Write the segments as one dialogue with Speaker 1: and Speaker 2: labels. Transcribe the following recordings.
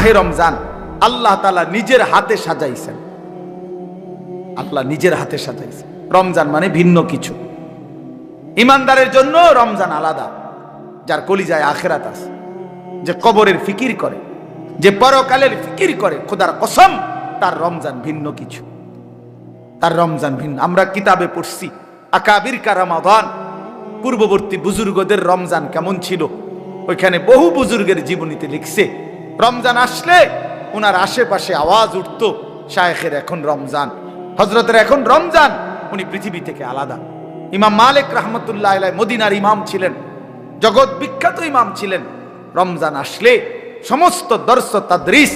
Speaker 1: মাহে রমজান, আল্লাহ তালা নিজের হাতে সাজাইছেন। আল্লাহ নিজের হাতে সাজাইছেন। রমজান মানে ভিন্ন কিছু। ইমানদারের জন্য রমজান আলাদা, যার কলিজায় আখেরাত আছে। যে কবরের ফিকির করে, যে পরকালের ফিকির করে, খোদার কসম, তার রমজান ভিন্ন কিছু। তার রমজান ভিন্ন। আমরা কিতাবে পড়ছি, আকাবির কারামাদান পূর্ববর্তী বুজুর্গদের রমজান কেমন ছিল? ওইখানে বহু বুজুর্গের জীবনীতে লিখছে রমজান আসলে ওনার আশেপাশে আওয়াজ উঠতো, শায়েখের এখন রমজান। হজরতের এখন রমজান, উনি পৃথিবী থেকে আলাদা। ইমাম মালিক রহমতুল্লাহ আলাই মদিনার ইমাম ছিলেন, জগৎ বিখ্যাত ইমাম ছিলেন। রমজান আসলে সমস্ত দর্শ তাদরিস,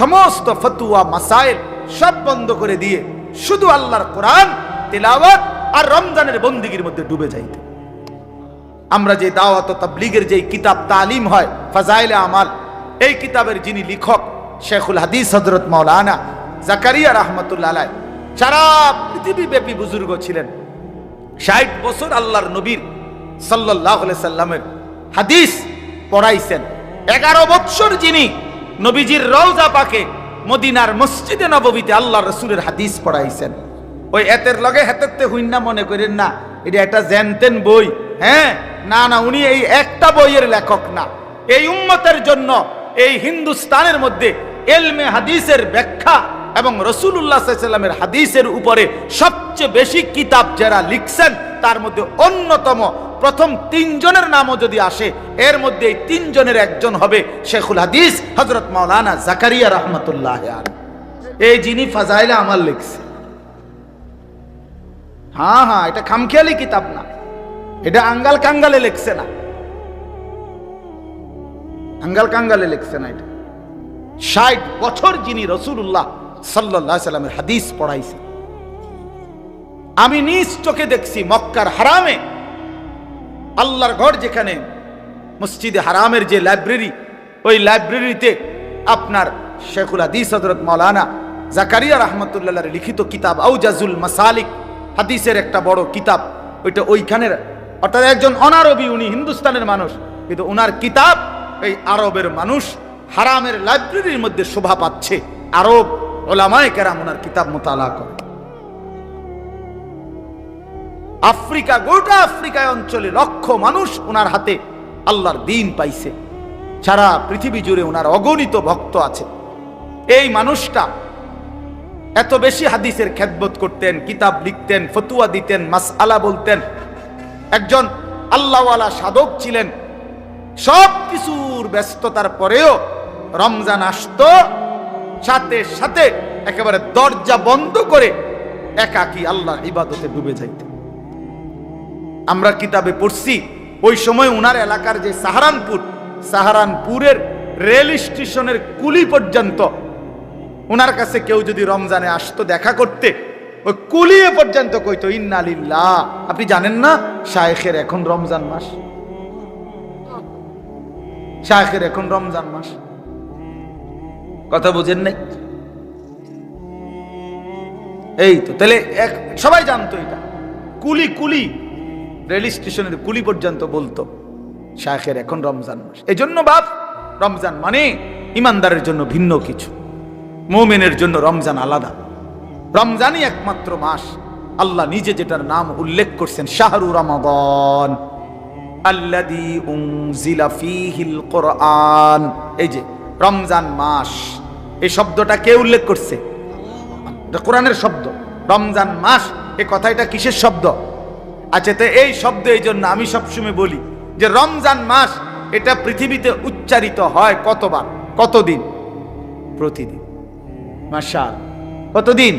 Speaker 1: সমস্ত ফতুয়া, মাসাইল সব বন্ধ করে দিয়ে শুধু আল্লাহর কোরআন, তেলাওয়াত আর রমজানের বন্দিগির মধ্যে ডুবে যাইতে। আমরা যে দাওয়াত তাবলীগের যে কিতাব তালিম হয়, ফাজাইলে আমাল এই কিতাবের যিনি লেখক শেখুল হাদিস হজরত মাওলানা জাকারিয়া রহমতুল্লাহ সারা পৃথিবী ব্যাপী বুজুর্গ ছিলেন। ষাট বছর আল্লাহর নবীর সাল্লাহ সাল্লামের হাদিস পড়াইছেন। এগারো বৎসর যিনি নবীজির রওজা পাকে মদিনার মসজিদে নববীতে আল্লাহ রসুলের হাদিস পড়াইছেন। ওই এতের লগে হেতেরতে হুইন্না মনে করেন না, এটা একটা জেনতেন বই হ্যাঁ? না না, উনি এই একটা বইয়ের লেখক না। এই উম্মতের জন্য এই হিন্দুস্তানের মধ্যে এলমে হাদিসের ব্যাখ্যা এবং রসুল্লাহ সাল্লামের হাদিসের উপরে সবচেয়ে বেশি কিতাব যারা লিখছেন, তার মধ্যে অন্যতম প্রথম তিনজনের নামও যদি আসে, এর মধ্যে এই তিনজনের একজন হবে শেখুল হাদিস হজরত মাওলানা জাকারিয়া রহমতুল্লাহ এই যিনি ফাজাইলে আমার লিখছে। হ্যাঁ হ্যাঁ এটা খামখেয়ালি কিতাব না। এটা আঙ্গাল কাঙ্গালে লিখছে না। আঙ্গাল কাঙ্গালে লিখছে না এটা ষাট বছর যিনি রসুল্লাহ সাল্লাহ সাল্লামের হাদিস পড়াইছে আমি নিজ চোখে দেখছি মক্কার হারামে। আল্লাহর ঘর যেখানে, মসজিদে হারামের যে লাইব্রেরি, ওই লাইব্রেরিতে আপনার শেখুল হাদিস হজরত মৌলানা জাকারিয়া রহমতুল্লাহ লিখিত কিতাব আউজাজুল মাসালিক, হাদিসের একটা বড় কিতাব। ওইটা ওইখানের, অর্থাৎ একজন অনারবি, উনি হিন্দুস্তানের মানুষ। কিন্তু ওনার কিতাব এই আরবের মানুষ হারামের লাইব্রেরির মধ্যে শোভা পাচ্ছে। আরব ওলামায় কেরাম ওনার কিতাব মোতালা করে। আফ্রিকা, গোটা আফ্রিকায় অঞ্চলে লক্ষ মানুষ ওনার হাতে আল্লাহর দিন পাইছে। সারা পৃথিবী জুড়ে ওনার অগণিত ভক্ত আছে। এই মানুষটা এত বেশি হাদিসের খেদমত করতেন, কিতাব লিখতেন, ফতুয়া দিতেন, মাসআলা বলতেন। একজন আল্লাহওয়ালা সাধক ছিলেন সব কিছুর ব্যস্ততার পরেও রমজান আসতো, সাথে সাথে একেবারে দরজা বন্ধ করে একাকি আল্লাহ ইবাদতে ডুবে যাইতেন আমরা কিতাবে পড়ছি, ওই সময় উনার এলাকার যে সাহারানপুর, সাহারানপুরের রেল স্টেশনের কুলি পর্যন্ত ওনার কাছে কেউ যদি রমজানে আসতো দেখা করতে, ওই কুলিয়ে পর্যন্ত কইতো, ইন্নালিল্লাহ। আপনি জানেন না, শায়েখের এখন রমজান মাস। শায়েখের এখন রমজান মাস। কথা বুঝেন নাই? এই তো, তাহলে এক সবাই জানতো এটা। কুলি কুলি, রেল স্টেশনের কুলি পর্যন্ত বলতো, শায়েখের এখন রমজান মাস। এই জন্য বাপ, রমজান মানে ইমানদারের জন্য ভিন্ন কিছু। মোমেনের জন্য রমজান আলাদা। রমজানই একমাত্র মাস। আল্লাহ নিজে যেটার নাম উল্লেখ করছেন, শাহরু রমাগন। আল্লাদি উনজিলা ফিহিল কোরআন এই যে, রমজান মাস, এই শব্দটা কে উল্লেখ করছে? এটা কোরআনের শব্দ। রমজান মাস, এই কথাটা কিসের শব্দ? আচ্ছা তো এই শব্দ এই জন্য আমি সবসময় বলি যে রমজান মাস, এটা পৃথিবীতে উচ্চারিত হয় কতবার? কতদিন? প্রতিদিন। মাসাল কতদিন?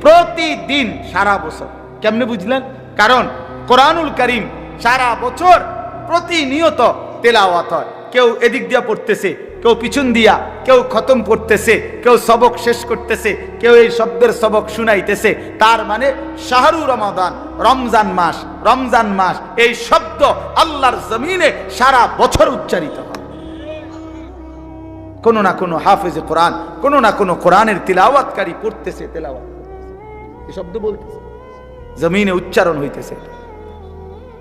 Speaker 1: প্রতিদিন, সারা বছর। কেমনে বুঝলেন? কারণ কোরআনুল করিম সারা বছর প্রতিনিয়ত তেলাওয়াত হয়। কেউ এদিক দিয়া পড়তেছে, কেউ পিছন দিয়া, কেউ খতম পড়তেছে কেউ সবক শেষ করতেছে, কেউ এই শব্দের সবক শুনাইতেছে। তার মানে শাহরু রমাদান, রমজান মাস রমজান মাস, এই শব্দ আল্লাহর জমিনে সারা বছর উচ্চারিত হয়। কোনো না কোনো হাফেজে কোরআন, কোনো না কোনো কোরআনের তিলাওয়াতকারী পড়তেছে, তেলাওয়াত। এই শব্দ বলতেছে। জমিনে উচ্চারণ হইতেছে।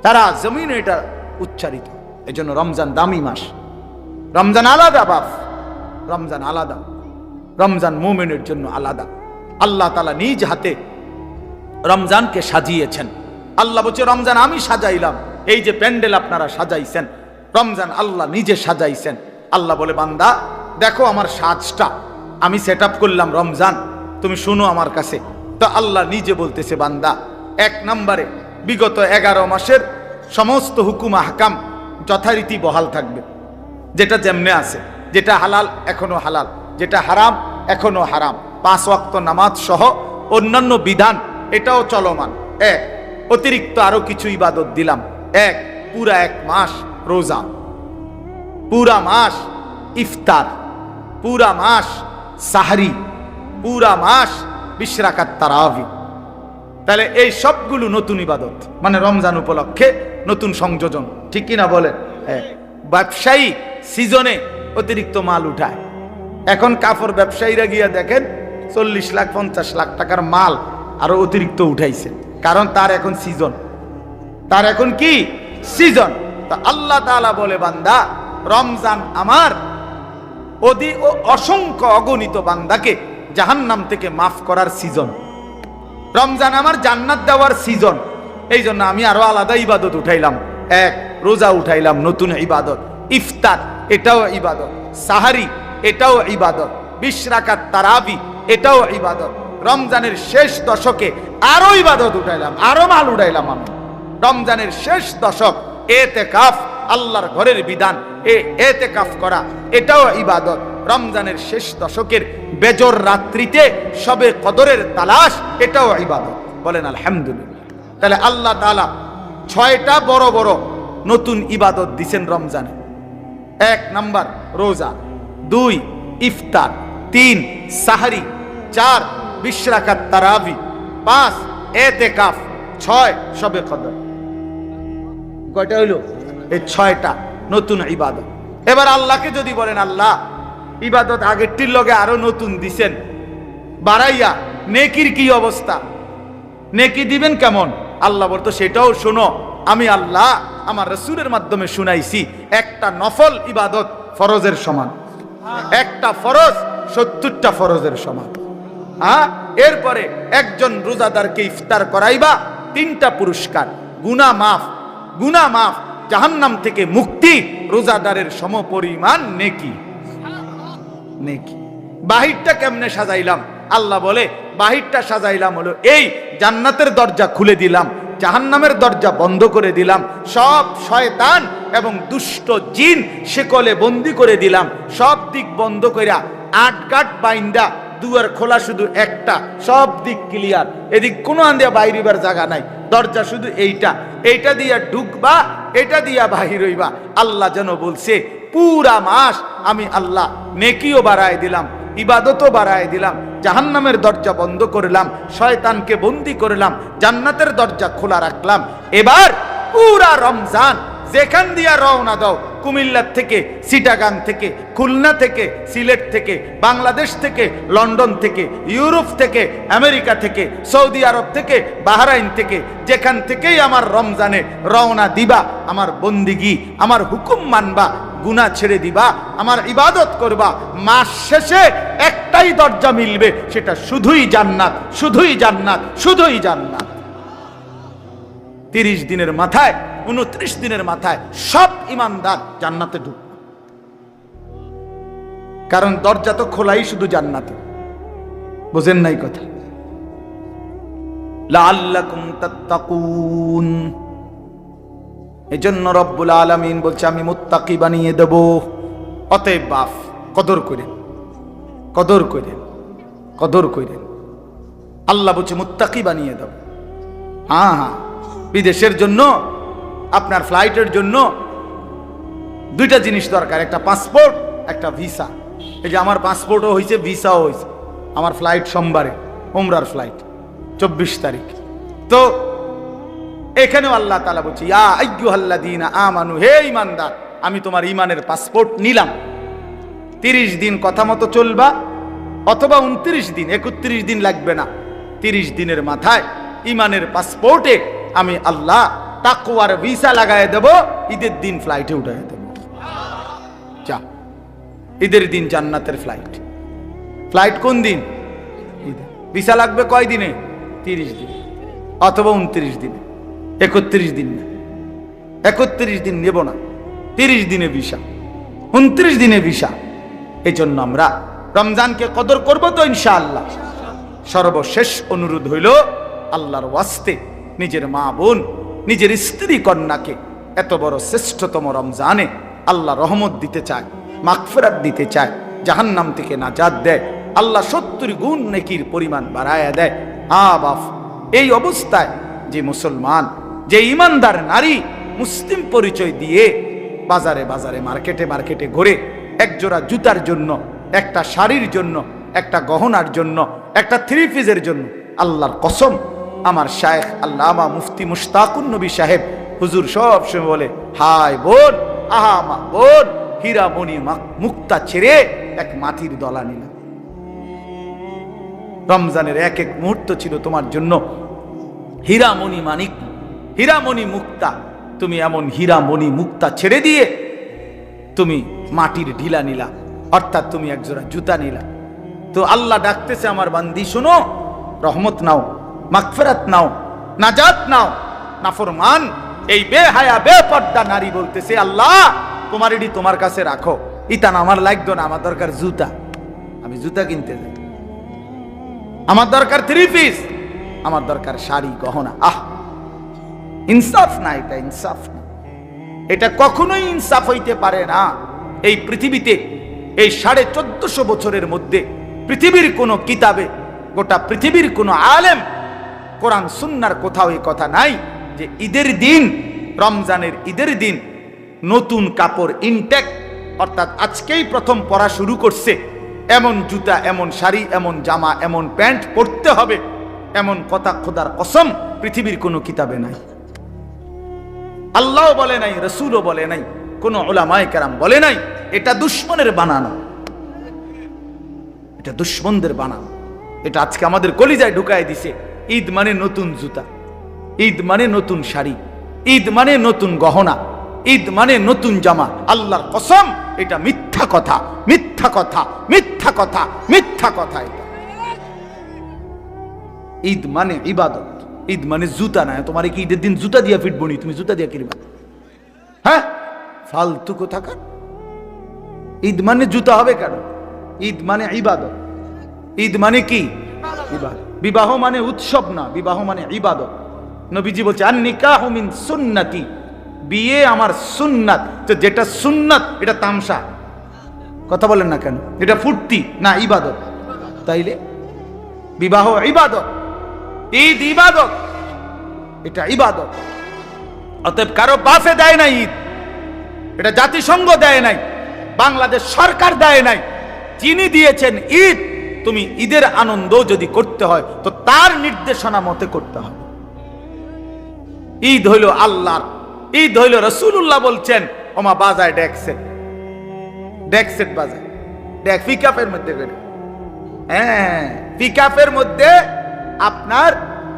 Speaker 1: তারা জমিনে এটা উচ্চারিত। এই জন্য রমজান দামি মাস। রমজান আলাদা বাপ। রমজান আলাদা। রমজান মোমেনের জন্য আলাদা। আল্লাহ তালা নিজ হাতে রমজানকে সাজিয়েছেন। আল্লাহ বলছে, রমজান আমি সাজাইলাম। এই যে প্যান্ডেল আপনারা সাজাইছেন, রমজান আল্লাহ নিজে সাজাইছেন। আল্লাহ বলে, বান্দা, দেখো আমার সাজটা। আমি সেট করলাম রমজান। তুমি শুনো আমার কাছে। তো আল্লাহ নিজে বলতেছে, বান্দা, এক নম্বরে বিগত এগারো মাসের সমস্ত হুকুম হাকাম যথারীতি বহাল থাকবে। যেটা যেমনে আছে, যেটা হালাল এখনও হালাল, যেটা হারাম এখনও হারাম। পাঁচ ওয়াক্ত নামাজ সহ অন্যান্য বিধান, এটাও চলমান। এক, অতিরিক্ত আরও কিছু ইবাদত দিলাম। এক, পুরা এক মাস রোজা। পুরা মাস ইফতার। পুরা মাস সাহারি। পুরা মাস বিশ্রাকাত তারাবি। তাহলে এই সবগুলো নতুন ইবাদত মানে রমজান উপলক্ষে নতুন সংযোজন, ঠিক কিনা বলেন? হ্যাঁ। ব্যবসায়ী সিজনে অতিরিক্ত মাল উঠায়। এখন কাপড় ব্যবসায়ীরা গিয়া দেখেন, চল্লিশ লাখ, পঞ্চাশ লাখ টাকার মাল আরও অতিরিক্ত উঠাইছে। কারণ তার এখন সিজন। তার এখন কি? সিজন। তা আল্লাহ তাআলা বলে, বান্দা, রমজান আমার অদি ও অসংখ্য অগণিত বান্দাকে জাহান্নাম থেকে মাফ করার সিজন। রমজান আমার জান্নাত দেওয়ার সিজন এই জন্য আমি আরও আলাদা ইবাদত উঠাইলাম। এক, রোজা উঠাইলাম নতুন ইবাদত। ইফতার, এটাও ইবাদত। সাহারি, এটাও ইবাদত। বিশ রাকাত তারাবি, এটাও ইবাদত। রমজানের শেষ দশকে আরও ইবাদত উঠাইলাম, আরও মাল উঠাইলাম আমি। রমজানের শেষ দশক এতে কাফ আল্লাহর ঘরের বিধান, এ এতে কাফ করা, এটাও ইবাদত। রমজানের শেষ দশকের বেজর রাত্রিতে সবে কদরের তালাশ এটাও ইবাদত। বলেন আলহামদুলিল্লাহ। তাহলে আল্লাহ তাআলা ছয়টা বড় বড় নতুন ইবাদত দিছেন রমজানে। এক নাম্বার রোজা। দুই ইফতার। তিন সাহারি। চার বিশ্রাকাত তারাবি। পাঁচ এতেকাফ। ছয় সবে কদর। কয়টা হইল? এই ছয়টা নতুন ইবাদত। এবার আল্লাহকে যদি বলেন আল্লাহ ইবাদত আগেরটির লগে আরও নতুন দিছেন। বাড়াইয়া নেকির কি অবস্থা? নেকি দিবেন কেমন? আল্লাহ বলতো সেটাও শোনো, আমি আল্লাহ আমার রসুলের মাধ্যমে শুনাইছি, একটা নফল ইবাদত ফরজের সমান। একটা ফরজ, সত্তরটা ফরজের সমান। হ্যাঁ এরপরে একজন রোজাদারকে ইফতার করাইবা, তিনটা পুরস্কার। গুনা মাফ গুনা মাফ, জাহান্নাম থেকে মুক্তি, রোজাদারের সমপরিমাণ নেকি। নেকি? বাহিরটা কেমনে সাজাইলাম? আল্লাহ বলে, বাহিরটা সাজাইলাম হলো এই জান্নাতের দরজা খুলে দিলাম, জাহান্নামের দরজা বন্ধ করে দিলাম, সব শয়তান এবং দুষ্ট জিন শেকলে বন্দি করে দিলাম, সব দিক বন্ধ কইরা আট গাট বাইন্দা, দুয়ার খোলা শুধু একটা, সব দিক ক্লিয়ার এদিক কোনো আন্দিয়া বাইরিবার জায়গা নাই, দরজা শুধু এইটা। এইটা দিয়া ঢুকবা, এটা দিয়া বাহির হইবা। আল্লাহ যেন বলছে পুরা মাস আমি আল্লাহ নেকিও বাড়ায় দিলাম, ইবাদতও বাড়ায় দিলাম, জাহান্নামের দরজা বন্ধ করলাম, শয়তানকে বন্দি করলাম, জান্নাতের দরজা খোলা রাখলাম। এবার পুরা রমজান যেখান দিয়া রওনা দাও, কুমিল্লার থেকে সিটাগাং থেকে, খুলনা থেকে, সিলেট থেকে, বাংলাদেশ থেকে, লন্ডন থেকে, ইউরোপ থেকে, আমেরিকা থেকে, সৌদি আরব থেকে, বাহরাইন থেকে, যেখান থেকেই আমার রমজানে রওনা দিবা, আমার বন্দিগি, আমার হুকুম মানবা গুনা ছেড়ে দিবা, আমার ইবাদত করবা, মাস শেষে একটাই দরজা মিলবে, সেটা শুধুই জান্নাত শুধুই জান্নাত শুধুই জান্নাত। তিরিশ দিনের মাথায় উনত্রিশ দিনের মাথায় সব ইমানদার জান্নাতে ঢুক। কারণ দরজা তো খোলাই শুধু জান্নাতে। বোঝেন নাই কথা? এজন্য রব্বুল আলামিন বলছে, আমি মুত্তাকি বানিয়ে দেব। অতএব বাপ কদর করেন কদর করেন কদর করেন আল্লাহ বলছে, মুত্তাকি বানিয়ে দেব। হ্যাঁ হ্যাঁ। বিদেশের জন্য আপনার ফ্লাইটের জন্য দুইটা জিনিস দরকার, একটা পাসপোর্ট একটা ভিসা এই যে আমার পাসপোর্টও হয়েছে ভিসাও হয়েছে আমার ফ্লাইট সোমবারে ওমরার ফ্লাইট চব্বিশ তারিখ। তো এখানেও আল্লাহ তালা বলছে আমানু, হে ইমানদার আমি তোমার ইমানের পাসপোর্ট নিলাম। তিরিশ দিন কথা মতো চলবা, অথবা উনত্রিশ দিন, একত্রিশ দিন লাগবে না। তিরিশ দিনের মাথায় ইমানের পাসপোর্টে আমি আল্লাহ তাকুয়ার ভিসা লাগাই দেব, ঈদের দিন ফ্লাইটে উঠাই দেব। যা, ঈদের দিন জান্নাতের ফ্লাইট ফ্লাইট কোন দিন? ভিসা লাগবে কয় দিনে? তিরিশ দিন। অথবা উনত্রিশ দিনে। একত্রিশ দিন না। একত্রিশ দিন নেব না। তিরিশ দিনে ভিসা। উনত্রিশ দিনে ভিসা। এই জন্য আমরা রমজানকে কদর করব তো ইনশাআল্লাহ। সর্বশেষ অনুরোধ হইল, আল্লাহর ওয়াস্তে নিজের মা বোন নিজের স্ত্রী কন্যাকে এত বড় শ্রেষ্ঠতম রমজানে আল্লাহ রহমত দিতে চায়, মাগফেরাত দিতে চায়, জাহান্নাম থেকে নাজাদ দেয়, আল্লাহ সত্তর গুণ নেকির পরিমাণ বাড়ায়া দেয়। আ বাফ এই অবস্থায় যে মুসলমান, যে ইমানদার নারী মুসলিম পরিচয় দিয়ে বাজারে বাজারে, মার্কেটে মার্কেটে ঘুরে একজোড়া জুতার জন্য, একটা শাড়ির জন্য, একটা গহনার জন্য, একটা থ্রি পিসের জন্য আল্লাহর কসম আমার শায়েখ আল্লামা মুফতি মুশতাকুন নবী সাহেব, হুজুর সব সময় বলে হাই বোন, আহা মা বোন, হীরা মণি মা- মুক্তা ছেড়ে এক মাটির দলা নিলাম রমজানের এক এক মুহূর্ত ছিল তোমার জন্য। হীরামণি মানিক হীরামণি মুক্তা, তুমি এমন হীরামণি মুক্তা ছেড়ে দিয়ে তুমি মাটির ঢিলা নিলা, অর্থাৎ তুমি একজোড়া জুতা নিলা। তো আল্লাহ ডাকতেছে আমার বান্দি, শোনো, রহমত নাও। মাগফেরাত নাও, নাজাত নাও, নাফরমান, এই বে হায়া বে বেপর্দা নারী বলতেছে, আল্লাহ, তোমার এটি তোমার কাছে রাখো। ইতান, আমার লাগতো না আমার দরকার জুতা। আমি জুতা কিনতে যাই। আমার দরকার থ্রি পিস আমার দরকার শাড়ি, গহনা। আহ! ইনসাফ না এটা ইনসাফ এটা কখনোই ইনসাফ হইতে পারে না। এই পৃথিবীতে, এই সাড়ে চোদ্দশো বছরের মধ্যে, পৃথিবীর কোনো কিতাবে, গোটা পৃথিবীর কোনো আলেম কোরআন সুন্নার কোথাও এই কথা নাই যে ঈদের দিন, রমজানের ঈদের দিন নতুন কাপড় ইনটেক অর্থাৎ আজকেই প্রথম পড়া শুরু করছে। এমন জুতা, এমন শাড়ি, এমন জামা, এমন প্যান্ট পরতে হবে। এমন কথা খোদার কসম, পৃথিবীর কোনো কিতাবে নাই। আল্লাহ বলে নাই, রসুলও বলে নাই, কোন ওলামায় কেরাম বলে নাই, এটা দুশ্মনের বানানো। এটা দুশ্মনদের বানানো। এটা আজকে আমাদের কলিজায় ঢুকায় দিছে। ঈদ মানে নতুন জুতা। ঈদ মানে নতুন শাড়ি। ঈদ মানে নতুন গহনা। ঈদ মানে নতুন জামা। আল্লাহর কসম, এটা মিথ্যা কথা। মিথ্যা কথা। মিথ্যা কথা। মিথ্যা কথা এটা। ঈদ মানে ইবাদত। ঈদ মানে জুতা না। তোমার কি ঈদের দিন জুতা দিয়া ফিটবো নি? তুমি জুতা দিয়া কিনবা। হ্যাঁ? ফালতু কোথাকার? ঈদ মানে জুতা হবে কেন? ঈদ মানে ইবাদত। ঈদ মানে কি? ইবাদত। বিবাহ মানে উৎসব না, বিবাহ মানে ইবাদত। নবীজি বলছে আর নিকাহ মিন সুন্নাতি, বিয়ে আমার সুন্নাত। তো যেটা সুন্নাত, এটা তামসা। কথা বলেন না কেন? এটা ফুর্তি, না ইবাদত। তাইলে? বিবাহ ইবাদত, ঈদ ইবাদত, এটা ইবাদত। অতএব কারও বাফে দেয় নাই ঈদ, এটা জাতিসংঘ দেয় নাই, বাংলাদেশ সরকার দেয় নাই। যিনি দিয়েছেন ঈদ তুমি ঈদের আনন্দ যদি করতে হয়, তো তার নির্দেশনা মতে করতে হবে। ঈদ হইল আল্লাহর, ঈদ হইল রসুল্লাহ বলছেন, ওমা বাজায় ডেকসেট ডেকসেট বাজায়, ডেক পিকআপের মধ্যে করে। হ্যাঁ মধ্যে আপনার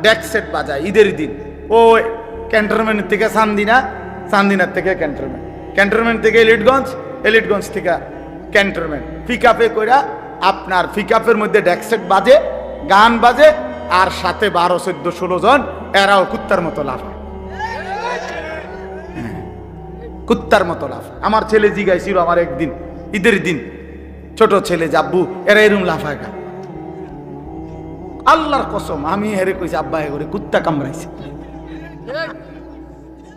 Speaker 1: ডেকসেট বাজায় ঈদের দিন। ও ক্যান্টনমেন্ট থেকে সান্দিনা, সান্দিনার থেকে ক্যান্টনমেন্ট। ক্যান্টনমেন্ট থেকে এলিটগঞ্জ এলিটগঞ্জ থেকে ক্যান্টনমেন্ট। পিকআপে কইরা আপনার পিকআপের মধ্যে ডেকসেট বাজে গান বাজে আর সাথে বারো চোদ্দ ষোলো জন এরাও কুত্তার মতো লাফায় কুত্তার মতো লাফ। আমার ছেলে জিগাইছিল আমার একদিন ঈদের দিন। ছোট ছেলে জাব্বু এরা এরম লাফায় গা। আল্লাহর কসম আমি হেরে কইছি আব্বা করে কুত্তা কামড়াইছে।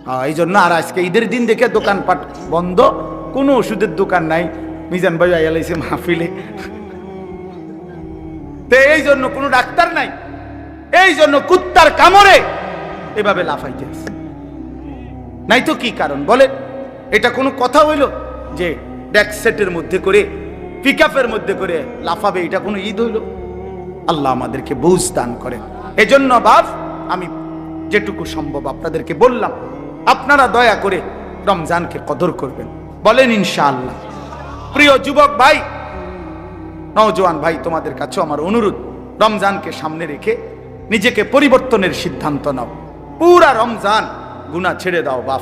Speaker 1: হ্যাঁ, এই জন্য আর আজকে ঈদের দিন দেখে দোকানপাট বন্ধ কোনো ওষুধের দোকান নাই। মিজান ভাই আইয়ালাইছে মাহফিলে। এই জন্য কোনো ডাক্তার নাই। এই জন্য কুত্তার কামড়ে এভাবে লাফাইতে নাই তো কি কারণ? বলে এটা কোনো কথা হইল যে ডেকসেটের মধ্যে করে, পিকআপের মধ্যে করে লাফাবে? এটা কোনো ঈদ হইল? আল্লাহ আমাদেরকে বুঝ দান করে এজন্য বাপ, আমি যেটুকু সম্ভব আপনাদেরকে বললাম, আপনারা দয়া করে রমজানকে কদর করবেন। বলেন ইনশাআল্লাহ। প্রিয় যুবক ভাই নওজোয়ান ভাই, তোমাদের কাছে আমার অনুরোধ, রমজানকে সামনে রেখে নিজেকে পরিবর্তনের সিদ্ধান্ত নাও। পুরা রমজান গুনাহ ছেড়ে দাও বাপ।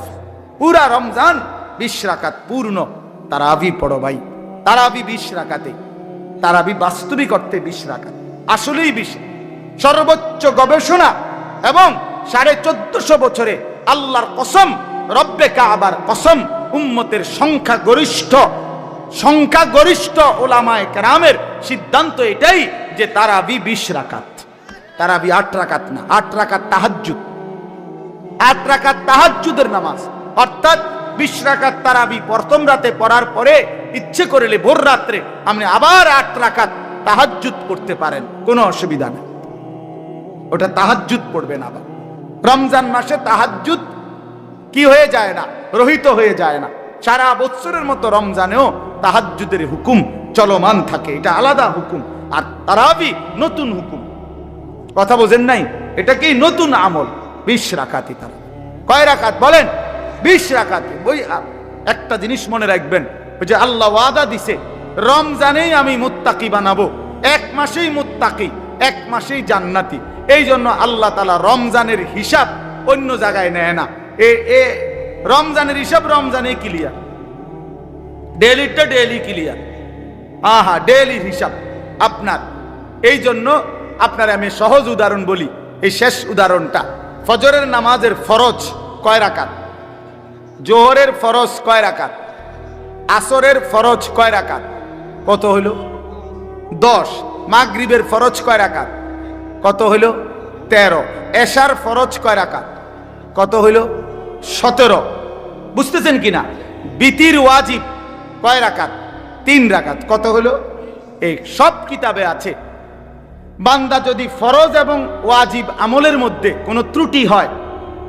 Speaker 1: পুরা রমজান বিশ রাকাত পূর্ণ। তারা আবি পড়ো ভাই। তারাবি বিশ রাকাতে। তারাবি বাস্তবিক অর্থে বিশ রাকাত। আসলেই বিশ। সর্বোচ্চ গবেষণা এবং সাড়ে চোদ্দশো বছরে আল্লাহর কসম, রব্বে কাবার কসম, উম্মতের সংখ্যা গরিষ্ঠ সংখ্যা গরিষ্ঠ ওলামায় কেরামের সিদ্ধান্ত এটাই যে তারাবি বিশ রাকাত। তারাবি আট রাকাত না, আট রাকাত তাহাজ্জুদ। আট রাকাত তাহাজ্জুদের নামাজ। অর্থাৎ বিশ রাকাত তারাবি প্রথম রাতে পড়ার পরে ইচ্ছে করলে ভোর রাত্রে আপনি আবার আট রাকাত তাহাজ্জুদ পড়তে পারেন, কোনো অসুবিধা নেই। ওটা তাহাজ্জুদ পড়বেন আবার। রমজান মাসে তাহাজ্জুদ কি হয়ে যায় না, রহিত হয়ে যায় না। সারা বৎসরের মতো রমজানেও তাহাজ্জুদের হুকুম চলমান থাকে। এটা আলাদা হুকুম, আর তারাবি নতুন হুকুম। কথা বোঝেন নাই? এটা কি নতুন আমল? বিশ রাখাতি তারা কয় রাখাত বলেন? বিশ রাখাতি ওই একটা জিনিস মনে রাখবেন, ওই যে আল্লাহ ওয়াদা দিছে, রমজানেই আমি মুত্তাকি বানাবো, এক মাসেই মুত্তাকি, এক মাসেই জান্নাতি। এই জন্য আল্লাহ তালা রমজানের হিসাব অন্য জায়গায় নেয় না। এ রমজানের হিসাব রমজানে ক্লিয়ার ডেলিটা ডেলি ক্লিয়ার হ্যাঁ হ্যাঁ ডেলির হিসাব। আপনার এই জন্য আপনার আমি সহজ উদাহরণ বলি, এই শেষ উদাহরণটা। ফজরের নামাজের ফরজ কয় রাকাত? জোহরের ফরজ কয় রাকাত? আসরের ফরজ কয় রাকাত? কত হইল? দশ। মাগরিবের ফরজ কয় রাকাত? কত হইল? তেরো। এশার ফরজ কয় রাকাত? কত হইল? সতেরো। বুঝতেছেন কিনা? বিতির ওয়াজিব কয় রাকাত? তিন রাকাত। কত হলো? এই সব কিতাবে আছে। বান্দা যদি ফরজ এবং ওয়াজিব আমলের মধ্যে কোনো ত্রুটি হয়,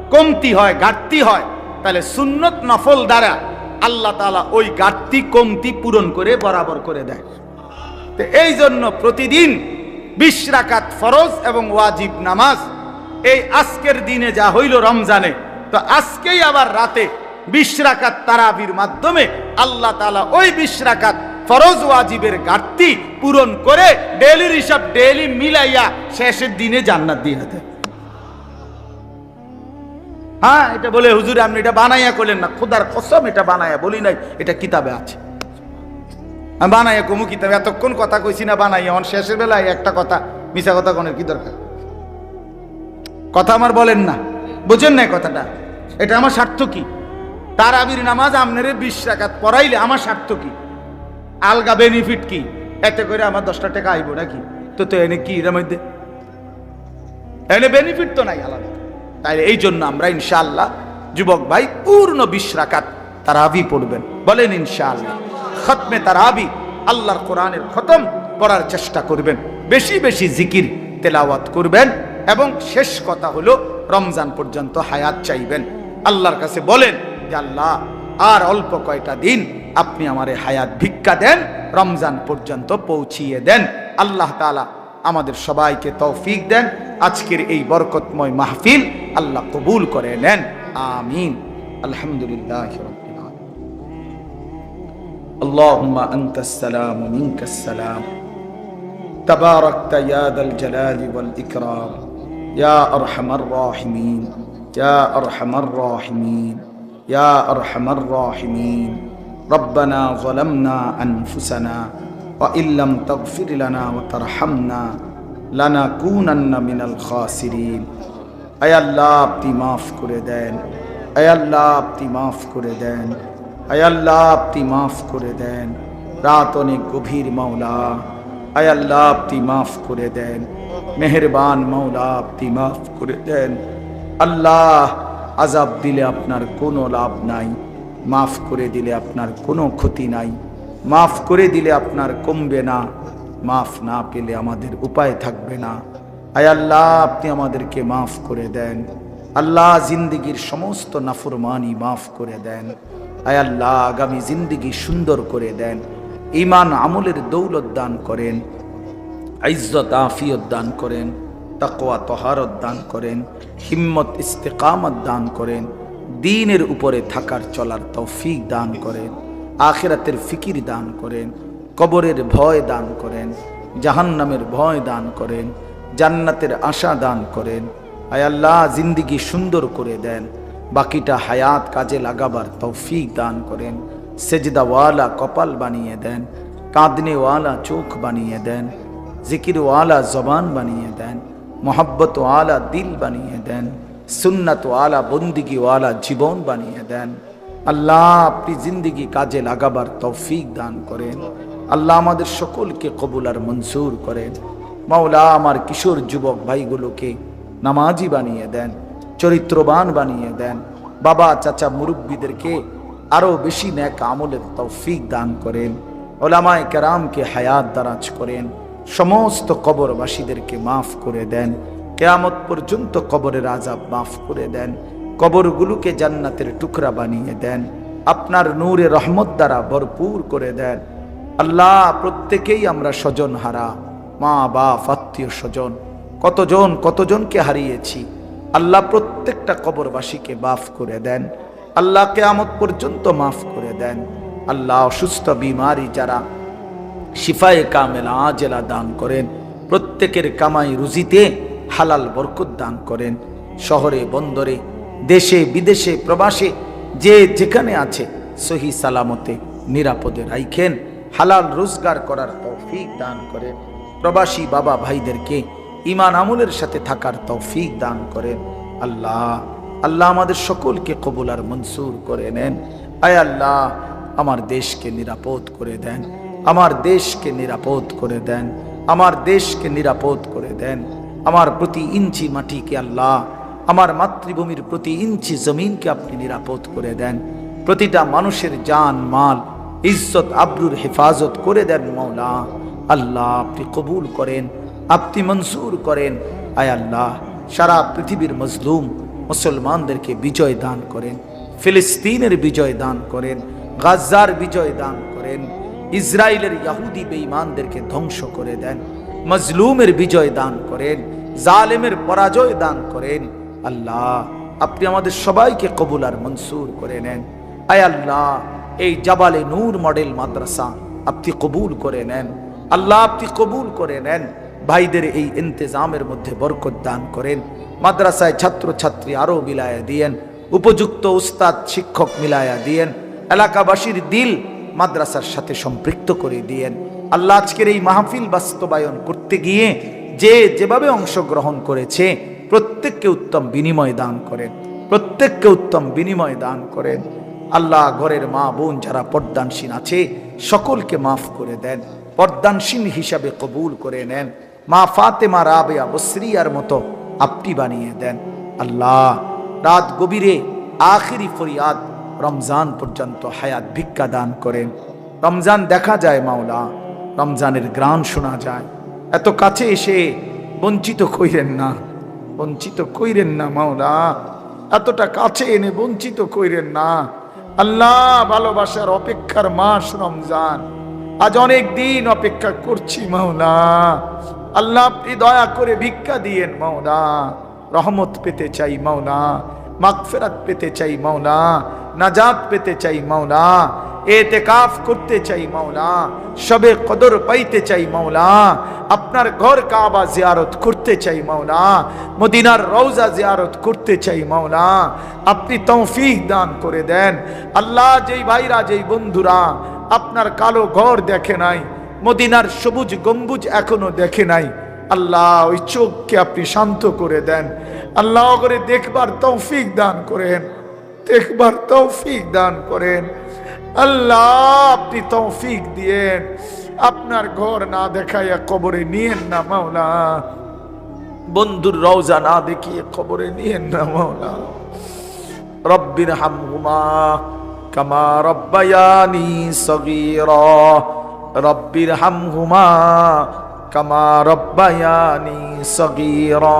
Speaker 1: কমতি হয়, ঘাটতি হয়, তাহলে সুন্নত নফল দ্বারা আল্লাহ তাআলা ওই ঘাটতি, কমতি পূরণ করে বরাবর করে দেয়। তো এই জন্য প্রতিদিন বিশ রাকাত ফরজ এবং ওয়াজিব নামাজ, এই আজকের দিনে যা হইল রমজানে তো আজকেই আবার রাতে বিশ রাকাত তারাবির মাধ্যমে আল্লাহ তাআলা ওই বিশ রাকাত ফরজ ওয়াজিবের ঘাটতি পূরণ করে ডেলির হিসাব ডেলি মিলাইয়া শেষের দিনে জান্নাত দিয়ে দেয়। হ্যাঁ এটা বলে হুজুর, আপনি এটা বানাইয়া করলেন না। খোদার কসম, এটা বানাইয়া বলি নাই, এটা কিতাবে আছে। আমি বানাইয়া কমু কিতাবে, এতক্ষণ কথা কইছি না, বানাইয়া। আমার শেষের বেলায় একটা কথা মিশা কথা কোনের কি দরকার? কথা আমার বলেন না। বুঝেন না কথাটা? এটা আমার স্বার্থ কি? তার আবির নামাজ আমনের বিশ রাকাত পড়াইলে আমার স্বার্থ কি? আলগা বেনিফিট কি? এতে করে আমার দশটা টাকা আইব নাকি? তো তো এনে কি এর মধ্যে? এনে বেনিফিট তো নাই আলাদা। তাই এই জন্য আমরা ইনশাআল্লাহ যুবক ভাই পূর্ণ বিশ রাকাত তারাবি পড়বেন। বলেন ইনশাআল্লাহ। খতমে তারাবি আল্লাহর কোরআনের খতম পড়ার চেষ্টা করবেন। বেশি বেশি জিকির তেলাওয়াত করবেন এবং শেষ কথা হলো রমজান পর্যন্ত হায়াত চাইবেন আল্লাহর কাছে বলেন যে আল্লাহ আর অল্প কয়টা দিন আপনি আমারে হায়াত ভিক্ষা দেন রমজান পর্যন্ত পৌঁছিয়ে দেন আল্লাহ তাআলা আমাদের সবাইকে তৌফিক দেন আজকের এই বরকতময় মাহফিল আল্লাহ কবুল করে নেন আমিন আলহামদুলিল্লাহ রাব্বিল আলামিন اللهم أنت السلام ومنك السلام تباركت يا ذا الجلال والإكرام يا أرحم الراحمين يا أرحم الراحمين يا أرحم الراحمين ربنا ظلمنا أنفسنا وإن لم تغفر لنا وترحمنا لنكونن من الخاسرين أي الله আপনি মাফ করে দেন আয় আল্লাহ আপনি মাফ করে দেন আয় আল্লাহ আপনি মাফ করে দেন রাত অনেক গভীর মাওলা আয় আল্লাহ আপনি মাফ করে দেন মেহেরবান মৌলা আপনি মাফ করে দেন। আল্লাহ আজাব দিলে আপনার কোনো লাভ নাই, মাফ করে দিলে আপনার কোনো ক্ষতি নাই, মাফ করে দিলে আপনার কমবে না, মাফ না পেলে আমাদের উপায় থাকবে না। আয় আল্লাহ, আপনি আমাদেরকে মাফ করে দেন। আল্লাহ জিন্দিগির সমস্ত নাফরমানি মাফ করে দেন। আয় আল্লাহ, আগামী জিন্দিগি সুন্দর করে দেন। ইমান আমলের দৌলত দান করেন। ইজ্জত, আফিয়ত দান করেন তাকোয়া তহারত দান করেন, হিম্মত, ইস্তেকামত দান করেন, দিনের উপরে থাকার চলার তৌফিক দান করেন, আখেরাতের ফিকির দান করেন, কবরের ভয় দান করেন, জাহান্নামের ভয় দান করেন, জান্নাতের আশা দান করেন। আয় আল্লাহ, জিন্দিগি সুন্দর করে দেন, বাকিটা হায়াত কাজে লাগাবার তৌফিক দান করেন, সেজদাওয়ালা কপাল বানিয়ে দেন, কাঁদনেওয়ালা চোখ বানিয়ে দেন জিকিরওয়ালা জবান বানিয়ে দেন মোহাব্বতওয়ালা দিল বানিয়ে দেন, সুন্নত সুন্নাতওয়ালা বন্দিগিওয়ালা জীবন বানিয়ে দেন। আল্লাহ আপনি জিন্দিগি কাজে লাগাবার তৌফিক দান করেন। আল্লাহ আমাদের সকলকে কবুল আর মঞ্জুর করেন। মাওলা আমার কিশোর যুবক ভাইগুলোকে নামাজি বানিয়ে দেন, চরিত্রবান বানিয়ে দেন। বাবা, চাচা, মুরব্বীদেরকে আরও বেশি ন্যাক আমলের তৌফিক দান করেন। ওলামায় কেরামকে হায়াত দারাজ করেন। সমস্ত কবরবাসীদেরকে মাফ করে দেন। কেয়ামত পর্যন্ত কবরের আজাব মাফ করে দেন। কবরগুলোকে জান্নাতের টুকরা বানিয়ে দেন। আপনার নূরে রহমত দ্বারা ভরপুর করে দেন। আল্লাহ প্রত্যেকেই আমরা স্বজন হারা, মা, বাপ, আত্মীয় স্বজন, কতজন কতজনকে হারিয়েছি, আল্লাহ প্রত্যেকটা কবরবাসীকে মাফ করে দেন। আল্লাহ কেয়ামত পর্যন্ত মাফ করে দেন। আল্লাহ অসুস্থ, বিমারি যারা শিফায়ে কামেলা আজেলা দান করেন। প্রত্যেকের কামাই রুজিতে হালাল বরকত দান করেন। শহরে, বন্দরে, দেশে, বিদেশে, প্রবাসে, যে যেখানে আছে সহি সালামতে নিরাপদে রাইখেন। হালাল রোজগার করার তৌফিক দান করেন। প্রবাসী বাবা ভাইদেরকে ইমান আমলের সাথে থাকার তৌফিক দান করেন। আল্লাহ আল্লাহ আমাদের সকলকে কবুল আর মনসুর করে নেন। আয় আল্লাহ, আমার দেশকে নিরাপদ করে দেন। আমার দেশকে নিরাপদ করে দেন, আমার দেশকে নিরাপদ করে দেন। আমার প্রতি ইঞ্চি মাটিকে আল্লাহ, আমার মাতৃভূমির প্রতি ইঞ্চি জমিনকে আপনি নিরাপদ করে দেন। প্রতিটা মানুষের জান, মাল, ইজ্জত, আব্রুর হেফাজত করে দেন মৌলা আল্লাহ আপনি কবুল করেন, আপনি মনসুর করেন। আয় আল্লাহ, সারা পৃথিবীর মজলুম মুসলমানদেরকে বিজয় দান করেন, ফিলিস্তিনের বিজয় দান করেন গাজার বিজয় দান করেন। ইসরায়েলের ইয়াহুদি বেঈমানদেরকে ধ্বংস করে দেন, মজলুমের বিজয় দান করেন, জালেমের পরাজয় দান করেন। আল্লাহ, আপনি আমাদের সবাইকে কবুল আর মনসুর করে নেন। আয় আল্লাহ, এই জাবালে নূর মডেল মাদ্রাসা আপনি কবুল করে নেন। আল্লাহ, আপনি কবুল করে নেন। ভাইদের এই ইন্তেজামের মধ্যে বরকত দান করেন। মাদ্রাসায় ছাত্র ছাত্রী আরও বিলায়া দিয়েন। উপযুক্ত উস্তাদ, শিক্ষক মিলায়া দিয়েন। এলাকাবাসীর দিল মাদ্রাসার সাথে সম্পৃক্ত করে দিয়েন। আল্লাহ আজকের এই মাহফিল বাস্তবায়ন করতে গিয়ে যে যেভাবে অংশগ্রহণ করেছে, প্রত্যেককে উত্তম বিনিময় দান করেন, প্রত্যেককে উত্তম বিনিময় দান করেন। আল্লাহ ঘরের মা বোন যারা পর্দানসীন আছে, সকলকে মাফ করে দেন, পর্দানসীন হিসাবে কবুল করে নেন। মা ফাতেমা, রাবেয়া, বসরিয়ার মতো আপনি বানিয়ে দেন। আল্লাহ রাত গভীরে আখিরি ফরিয়াদ রমজান পর্যন্ত হায়াত ভিক্ষা দান করেন রমজান দেখা যায় মাওলা, রমজানের গ্রাণ শোনা যায়। এত কাছে এসে বঞ্চিত কইরেন না, বঞ্চিত কইরেন না মাওলা। এতটা কাছে এনে বঞ্চিত কইরেন না। আল্লাহ ভালোবাসার অপেক্ষার মাস রমজান। আজ অনেক দিন অপেক্ষা করছি মাওলা। আল্লাহ আপনি দয়া করে ভিক্ষা দিয়েন মাওলা। রহমত পেতে চাই মাওলা, মাগফেরাত পেতে চাই মাওলা। নাজাত পেতে চাই মাওলা, এতেকাফ করতে চাই মাওলা সবে কদর পাইতে চাই মাওলা, আপনার ঘর কাবা জিয়ারত করতে চাই মাওলা, মদিনার রওজা জিয়ারত করতে চাই মাওলা, আপনি তৌফিক দান করে দেন। আল্লাহ যেই ভাইরা, যেই বন্ধুরা আপনার কালো ঘর দেখে নাই, মদিনার সবুজ গম্বুজ এখনও দেখে নাই, আল্লাহ ওই চোখকে আপনি শান্ত করে দেন। আল্লাহ করে দেখবার তৌফিক দান করেন। দেখবার তৌফিক দান করেন। আল্লাহ, আপনি তৌফিক দিয়েন। আপনার ঘর না দেখাইয়া কবরে নিয়েন না মাওলা। বন্ধুর রওজা না দেখিয়ে কবরে নিয়েন না মাওলা। রব্বির হামহুমা কামা রব্বায়ানি সগীরা। রব্বির হামহুমা কামা রব্বায়ানি সগীরা।